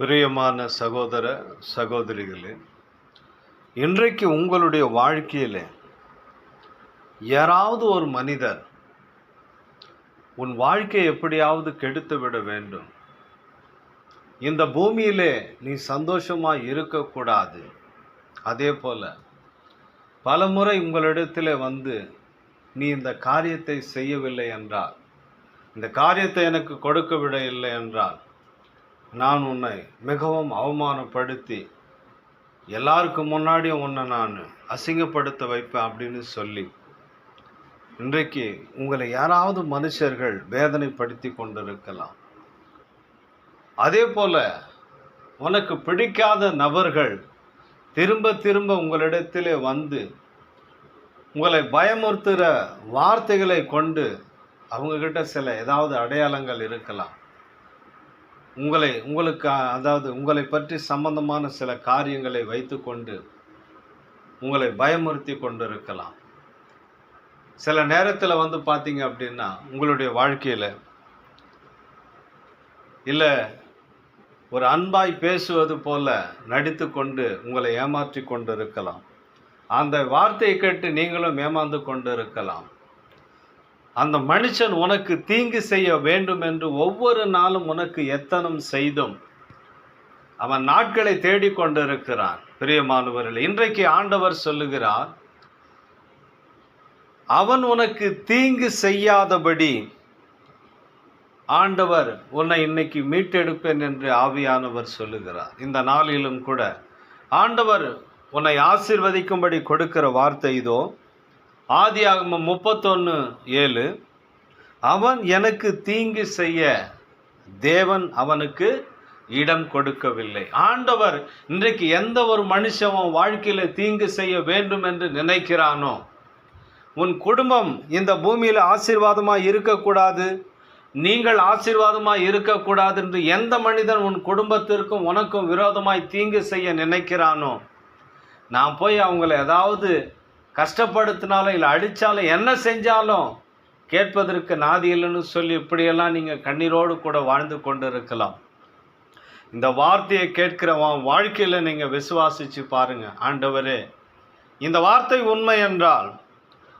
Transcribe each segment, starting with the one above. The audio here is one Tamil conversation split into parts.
பிரியமான சகோதர சகோதரிகளே இன்றைக்கு உங்களுடைய வாழ்க்கையில் யாராவது ஒரு மனிதர் உன் வாழ்க்கையை எப்படியாவது கெடுத்து விட வேண்டும். இந்த பூமியிலே நீ சந்தோஷமாக இருக்கக்கூடாது. அதே போல பலமுறை உங்களிடத்தில் வந்து நீ இந்த காரியத்தை செய்யவில்லை என்றால் இந்த காரியத்தை எனக்கு கொடுக்க விட இல்லை என்றால் நான் உன்னை மிகவும் அவமானப்படுத்தி எல்லாருக்கும் முன்னாடியும் உன்னை நான் அசிங்கப்படுத்த வைப்பேன் அப்படின்னு சொல்லி இன்றைக்கு உங்களை யாராவது மனுஷர்கள் வேதனைப்படுத்தி கொண்டிருக்கலாம். அதே போல் உனக்கு பிடிக்காத நபர்கள் திரும்ப திரும்ப உங்களிடத்திலே வந்து உங்களை பயமுறுத்துகிற வார்த்தைகளை கொண்டு அவங்கக்கிட்ட சில ஏதாவது அடையாளங்கள் இருக்கலாம். உங்களை உங்களுக்கு அதாவது உங்களை பற்றி சம்பந்தமான சில காரியங்களை வைத்துக்கொண்டு உங்களை பயமுறுத்தி கொண்டு இருக்கலாம் சில நேரத்தில் வந்து பார்த்தீங்க அப்படின்னா உங்களுடைய வாழ்க்கையில் இல்லை ஒரு அன்பாய் பேசுவது போல நடித்து கொண்டு உங்களை ஏமாற்றி கொண்டு இருக்கலாம் அந்த வார்த்தையை கேட்டு நீங்களும் ஏமாந்து கொண்டு இருக்கலாம் அந்த மனுஷன் உனக்கு தீங்கு செய்ய வேண்டும் என்று ஒவ்வொரு நாளும் உனக்கு எத்தனம் செய்தும் அவன் நாட்களை தேடிக்கொண்டிருக்கிறான் பிரியமானவர்கள் இன்றைக்கு ஆண்டவர் சொல்லுகிறார் அவன் உனக்கு தீங்கு செய்யாதபடி ஆண்டவர் உன்னை இன்னைக்கு மீட்டெடுப்பேன் என்று ஆவியானவர் சொல்லுகிறார். இந்த நாளிலும் கூட ஆண்டவர் உன்னை ஆசிர்வதிக்கும்படி கொடுக்கிற வார்த்தை இதோ ஆதியாகமம் முப்பத்தொன்று ஏழு. அவன் எனக்கு தீங்கு செய்ய தேவன் அவனுக்கு இடம் கொடுக்கவில்லை. ஆண்டவர் இன்றைக்கு எந்த ஒரு மனுஷன் வாழ்க்கையில் தீங்கு செய்ய வேண்டும் என்று நினைக்கிறானோ உன் குடும்பம் இந்த பூமியில் ஆசீர்வாதமாக இருக்கக்கூடாது நீங்கள் ஆசீர்வாதமாக இருக்கக்கூடாது என்று எந்த மனிதன் உன் குடும்பத்திற்கும் உனக்கும் விரோதமாய் தீங்கு செய்ய நினைக்கிறானோ நான் போய் அவங்கள ஏதாவது கஷ்டப்படுத்தினாலும் இல்லை அடித்தாலும் என்ன செஞ்சாலும் கேட்பதற்கு நாதி இல்லைன்னு சொல்லி இப்படியெல்லாம் நீங்கள் கண்ணீரோடு கூட வாழ்ந்து கொண்டு இருக்கலாம் இந்த வார்த்தையை கேட்கிறவன் வாழ்க்கையில் நீங்கள் விசுவாசித்து பாருங்கள் ஆண்டவரே. இந்த வார்த்தை உண்மை என்றால்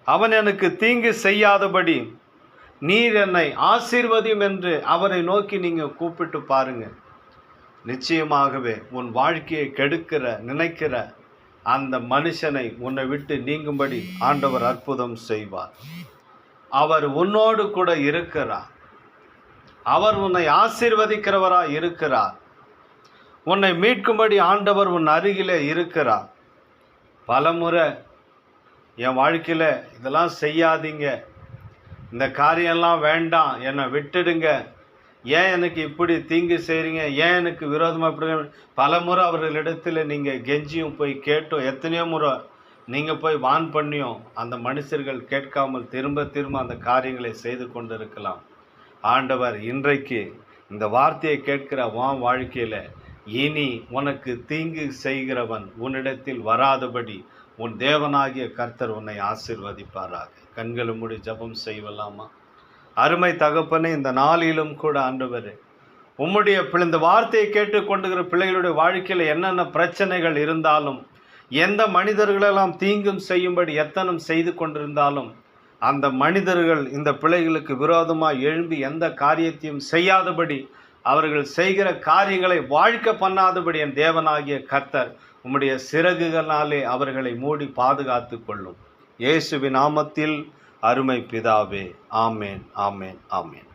அவன் எனக்கு தீங்கு செய்யாதபடி நீர் என்னை ஆசீர்வதியும் என்று அவரை நோக்கி நீங்கள் கூப்பிட்டு பாருங்கள் நிச்சயமாகவே உன் வாழ்க்கையை கெடுக்கிற நினைக்கிற அந்த மனுஷனை உன்னை விட்டு நீங்கும்படி ஆண்டவர் அற்புதம் செய்வார். அவர் உன்னோடு கூட இருக்கிறார். அவர் உன்னை ஆசீர்வதிக்கிறவராக இருக்கிறார். உன்னை மீட்கும்படி ஆண்டவர் உன் அருகிலே இருக்கிறார். பலமுறை என் வாழ்க்கையில் இதெல்லாம் செய்யாதீங்க. இந்த காரியம்லாம் வேண்டாம். என்னை விட்டுடுங்க. ஏன் எனக்கு இப்படி தீங்கு செய்கிறீங்க ஏன் எனக்கு விரோதமாக இப்படி பல முறை அவர்களிடத்தில் நீங்கள் கெஞ்சியும் போய் கேட்டோம். எத்தனையோ முறை நீங்கள் போய் வான் பண்ணியும் அந்த மனுஷர்கள் கேட்காமல் திரும்ப திரும்ப அந்த காரியங்களை செய்து கொண்டு இருக்கலாம் ஆண்டவர் இன்றைக்கு இந்த வார்த்தையை கேட்கிற வான் வாழ்க்கையில் இனி உனக்கு தீங்கு செய்கிறவன் உன்னிடத்தில் வராதபடி உன் தேவனாகிய கர்த்தர் உன்னை ஆசிர்வதிப்பாராக. கண்களை மூடி ஜபம் செய்வலாமா அருமை தகப்பனே இந்த நாளிலும் கூட ஆண்டவர் உம்முடைய இந்த வார்த்தையை கேட்டுக்கொண்டுகிற பிள்ளைகளுடைய வாழ்க்கையில் என்னென்ன பிரச்சனைகள் இருந்தாலும் எந்த மனிதர்களெல்லாம் தீங்கும் செய்யும்படி எத்தனம் செய்து கொண்டிருந்தாலும் அந்த மனிதர்கள் இந்த பிள்ளைகளுக்கு விரோதமாக எழும்பி எந்த காரியத்தையும் செய்யாதபடி அவர்கள் செய்கிற காரியங்களை வாழ்க்கை பண்ணாதபடி என் தேவனாகிய கர்த்தர் உம்முடைய சிறகுகளாலே அவர்களை மூடி பாதுகாத்து கொள்ளும். இயேசுவின் நாமத்தில் அருமை பிதாவே. ஆமேன் ஆமேன் ஆமேன்.